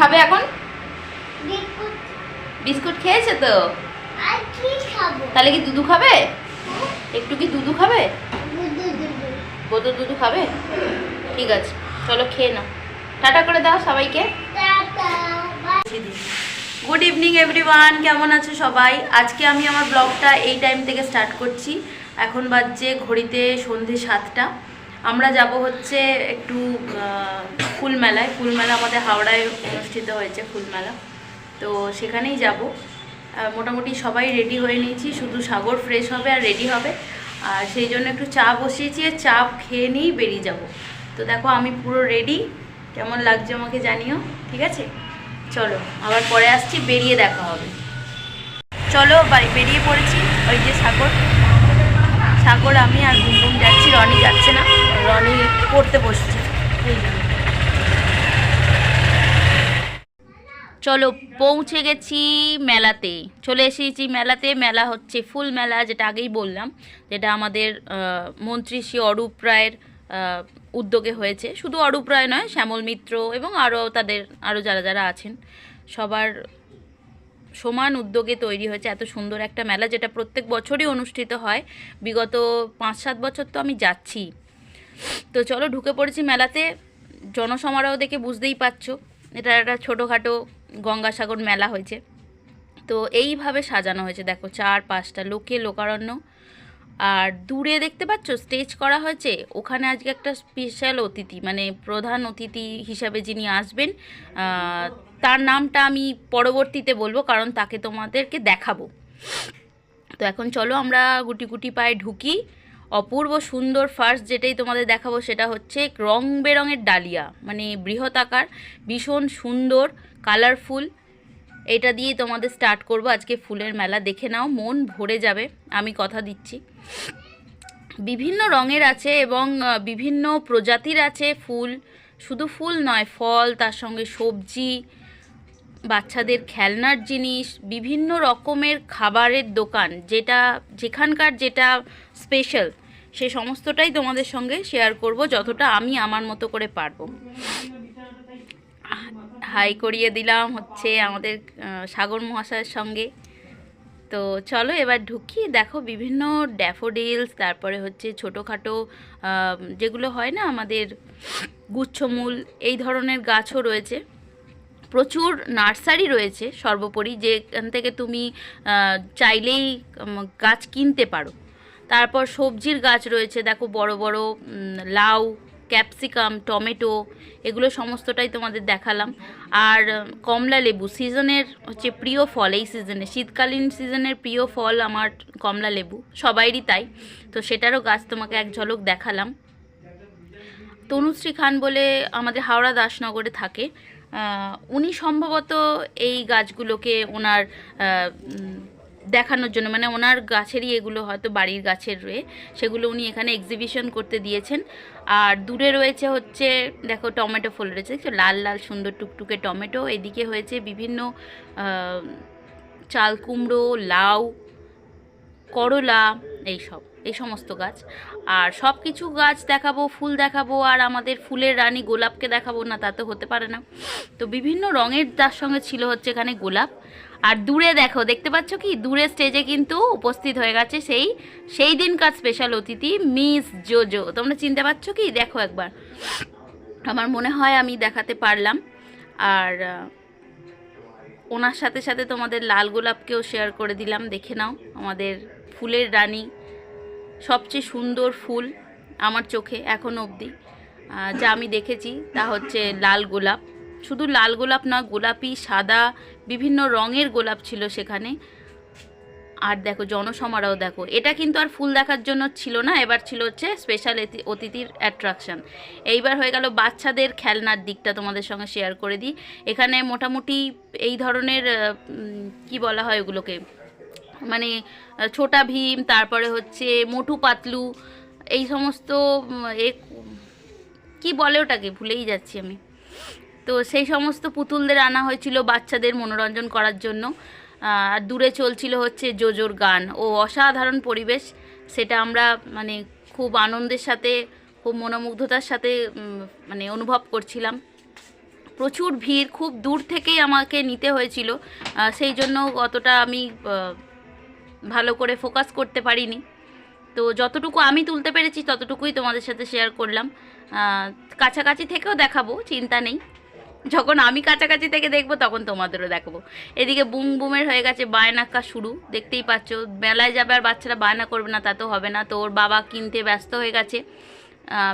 খাবে এখন? Biscuit. Biscuit খেয়েছে তো? আর কি খাব? তাহলে কি দুধু খাবে? একটু কি দুধু খাবে? দুধু দুধু। বোতল দুধু খাবে? ঠিক আছে চলো খেয়ে নাও। টাটা করে দাও সবাইকে। গুড ইভিনিং এভরিওয়ান কেমন আছো সবাই? আজকে আমি আমার ব্লগটা এই টাইম থেকে স্টার্ট করছি। এখন বাজছে ঘড়িতে সন্ধে সাতটা। আমরা যাব হচ্ছে একটু আহ, ফুল মেলায় ফুল মেলা আমাদের হাওড়ায় অনুষ্ঠিত হয়েছে ফুল মেলা তো সেখানেই যাব। মোটামুটি সবাই রেডি হয়ে নিয়েছি। শুধু সাগর ফ্রেশ হবে আর রেডি হবে। আর সেই জন্য একটু চা বসিয়েছি আর চা খেয়ে নিয়েই বেরিয়ে যাব। তো দেখো, আমি পুরো রেডি কেমন লাগছে আমাকে জানিও, ঠিক আছে? চলো, আবার পরে আসছি, বেরিয়ে দেখা হবে। চলো, বাড়ি বেরিয়ে পড়েছি। ওই যে সাগর। সাগর, আমি আর ঘুমঘুম যাচ্ছি, রনি যাচ্ছে না। রনি পড়তে বসছে। এই জন্য। চলো পৌঁছে গেছি মেলাতে। চলে এসেছি মেলাতে। মেলা হচ্ছে ফুল মেলা, যেটা আগেই বললাম, যেটা আমাদের মন্ত্রী শ্রী অরূপ রায়ের উদ্যোগে হয়েছে। শুধু অরূপ রায় নয়, শ্যামল মিত্র এবং আরও তাদের আরও যারা যারা আছেন, সবার সমান উদ্যোগে তৈরি হয়েছে এত সুন্দর একটা মেলা, যেটা প্রত্যেক বছরই অনুষ্ঠিত হয়। বিগত পাঁচ সাত বছর তো আমি যাচ্ছি। তো চলো ঢুকে পড়েছি মেলাতে। জনসমারোহ দেখে বুঝতেই পারছ, এটা একটা ছোটোখাটো গঙ্গাসাগর মেলা হয়েছে। তো এইভাবে সাজানো হয়েছে, দেখো চার পাঁচটা লোকে লোকারণ্য। আর দূরে দেখতে পাচ্ছ স্টেজ করা হয়েছে, ওখানে আজকে একটা স্পেশাল অতিথি মানে প্রধান অতিথি হিসাবে যিনি আসবেন তার নামটা আমি পরবর্তীতে বলব, কারণ তাকে তোমাদেরকে দেখাবো। তো এখন চলো আমরা গুটি গুটি পায়ে ঢুকি। অপূর্ব সুন্দর ফার্স্ট যেটাই তোমাদের দেখাবো সেটা হচ্ছে রং বেরঙের ডালিয়া। মানে বৃহৎ আকার, ভীষণ সুন্দর কালারফুল এটা দিয়ে তোমাদের স্টার্ট করব। আজকে ফুলের মেলা দেখে নাও, মন ভরে যাবে। আমি কথা দিচ্ছি। বিভিন্ন রঙের আছে এবং বিভিন্ন প্রজাতির আছে ফুল। শুধু ফুল নয়, ফল, তার সঙ্গে সবজি বাচ্চাদের খেলনার জিনিস, বিভিন্ন রকমের খাবারের দোকান, যেটা, যেখানকার যেটা স্পেশাল সে সমস্তটাই তোমাদের সঙ্গে শেয়ার করব যতটা আমি আমার মতো করে পারব। হাই করিয়ে দিলাম হচ্ছে আমাদের সাগর মহাশয়ের সঙ্গে। তো চলো এবার ঢুকি, দেখো বিভিন্ন ড্যাফোডিলস তারপরে হচ্ছে ছোটোখাটো যেগুলো হয় না আমাদের গুচ্ছমূল, এই ধরনের গাছও রয়েছে। প্রচুর নার্সারি রয়েছে, সর্বোপরি যেখান থেকে তুমি চাইলেই গাছ কিনতে পারো। তারপর সবজির গাছ রয়েছে, দেখো বড় বড় লাউ, ক্যাপসিকাম, টমেটো, এগুলো সমস্তটাই তোমাদের দেখালাম। আর কমলা লেবু, সিজনের হচ্ছে প্রিয় ফল এই সিজনে, শীতকালীন সিজনের প্রিয় ফল আমার কমলা লেবু, সবাইরই তাই। তো সেটারও গাছ তোমাকে এক ঝলক দেখালাম। তনুশ্রী খান বলে আমাদের হাওড়া দাসনগরে থাকে। উনি সম্ভবত এই গাছগুলোকে ওনার দেখানোর জন্য মানে ওনার গাছেরই এগুলো হয়তো বাড়ির গাছের রয়ে, সেগুলো উনি এখানে এক্সিবিশন করতে দিয়েছেন। আর দূরে রয়েছে হচ্ছে, দেখো টমেটো ফুল রয়েছে, দেখছ? লাল লাল, সুন্দর টুকটুকে টমেটো, এদিকে হয়েছে বিভিন্ন চাল কুমড়ো, লাউ, করলা, এইসব। এই সমস্ত গাছ। আর সব কিছু গাছ দেখাবো, ফুল দেখাবো, আর আমাদের ফুলের রানী গোলাপকে দেখাবো না, তা তো হতে পারে না। তো বিভিন্ন রঙের তার সঙ্গে ছিল হচ্ছে এখানে গোলাপ। আর দূরে দেখো, দেখতে পাচ্ছ কি? দূরে স্টেজে কিন্তু উপস্থিত হয়ে গেছে সেই সেই দিনকার স্পেশাল অতিথি মিস জোজো তোমরা চিনতে পারছ কি? দেখো একবার। আমার মনে হয় আমি দেখাতে পারলাম। আর ওনার সাথে সাথে তোমাদের লাল গোলাপকেও শেয়ার করে দিলাম। দেখে নাও, আমাদের ফুলের রানী সবচেয়ে সুন্দর ফুল আমার চোখে এখন অবধি। যা আমি দেখেছি তা হচ্ছে লাল গোলাপ। শুধু লাল গোলাপ না, গোলাপি, সাদা, বিভিন্ন রঙের গোলাপ ছিল সেখানে। আর দেখো, জনসমারোহ দেখো। এটা কিন্তু আর ফুল দেখার জন্য ছিল না, এবার ছিল হচ্ছে স্পেশাল অতিথির অ্যাট্রাকশন এইবার হয়ে গেল বাচ্চাদের খেলনার দিকটা তোমাদের সঙ্গে শেয়ার করে দিই। এখানে মোটামুটি এই ধরনের কি বলা হয় ওগুলোকে? মানে ছোটা ভীম, তারপরে হচ্ছে মোটু পাতলু, এই সমস্ত এ, কি বলে ওটাকে? ভুলেই যাচ্ছি আমি। তো সেই সমস্ত পুতুলদের আনা হয়েছিল বাচ্চাদের মনোরঞ্জন করার জন্য। আর দূরে চলছিল হচ্ছে জোজোর গান। ও অসাধারণ পরিবেশ, সেটা আমরা মানে খুব আনন্দের সাথে, খুব মনোমুগ্ধতার সাথে মানে অনুভব করছিলাম। প্রচুর ভিড়, খুব দূর থেকেই আমাকে নিতে হয়েছিল। সেই জন্য অতটা আমি ভালো করে ফোকাস করতে পারিনি। তো যতটুকু আমি তুলতে পেরেছি, ততটুকুই তোমাদের সাথে শেয়ার করলাম। কাছাকাছি থেকেও দেখাবো, চিন্তা নেই। যখন আমি কাছাকাছি থেকে দেখব, তখন তোমাদেরও দেখাবো। এদিকে বুম বুমের হয়ে গেছে বায়নাক্কা শুরু। দেখতেই পাচ্ছ, মেলায় যাবে আর বাচ্চারা বায়না করবে না, তা তো হবে না। তো ওর বাবা কিনতে ব্যস্ত হয়ে গেছে।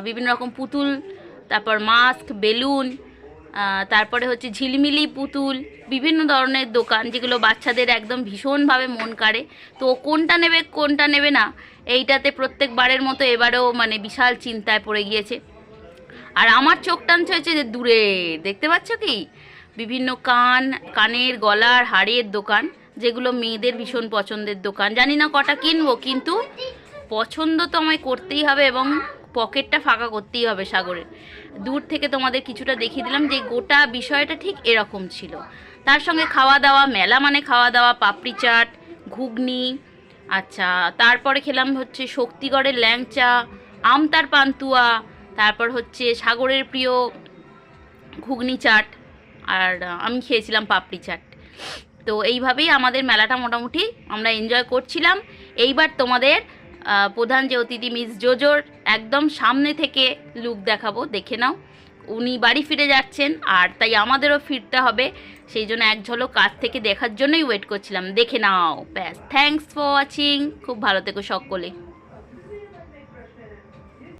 বিভিন্ন রকম পুতুল, তারপর মাস্ক বেলুন তারপরে হচ্ছে ঝিলমিলি পুতুল, বিভিন্ন ধরনের দোকান যেগুলো বাচ্চাদের একদম ভীষণভাবে মন কাড়ে। তো কোনটা নেবে কোনটা নেবে না, এইটাতে প্রত্যেকবারের মতো এবারেও মানে বিশাল চিন্তায় পড়ে গিয়েছে। আর আমার চোখ টানছে হচ্ছে যে দূরে, দেখতে পাচ্ছ কি? বিভিন্ন কান, কানের, গলার, হাড়ের দোকান, যেগুলো মেয়েদের ভীষণ পছন্দের দোকান। জানি না কটা কিনবো, কিন্তু পছন্দ তো আমায় করতেই হবে এবং পকেটটা ফাঁকা করতেই হবে সাগরের। দূর থেকে তোমাদের কিছুটা দেখিয়ে দিলাম যে গোটা বিষয়টা ঠিক এরকম ছিল। তার সঙ্গে খাওয়া দাওয়া মেলা মানে খাওয়া দাওয়া পাপড়ি চাট, ঘুগনি আচ্ছা তারপরে খেলাম হচ্ছে শক্তিগড়ের ল্যাংচা আমতার পান্তুয়া, তারপর হচ্ছে সাগরের প্রিয় ঘুগনি চাট, আর আমি খেয়েছিলাম পাপড়ি চাট। তো এইভাবেই আমাদের মেলাটা মোটামুটি আমরা এনজয় করছিলাম। এইবার তোমাদের প্রধান যে অতিথি, মিস জোজোর, একদম সামনে থেকে লুক দেখাবো, দেখে নাও। উনি বাড়ি ফিরে যাচ্ছেন, আর তাই আমাদেরও ফিরতে হবে। সেই জন্য এক ঝলক কাজ থেকে দেখার জন্যই ওয়েট করছিলাম। দেখে নাও। ব্যাস থ্যাংকস ফর ওয়াচিং খুব ভালো থেকো সকলে।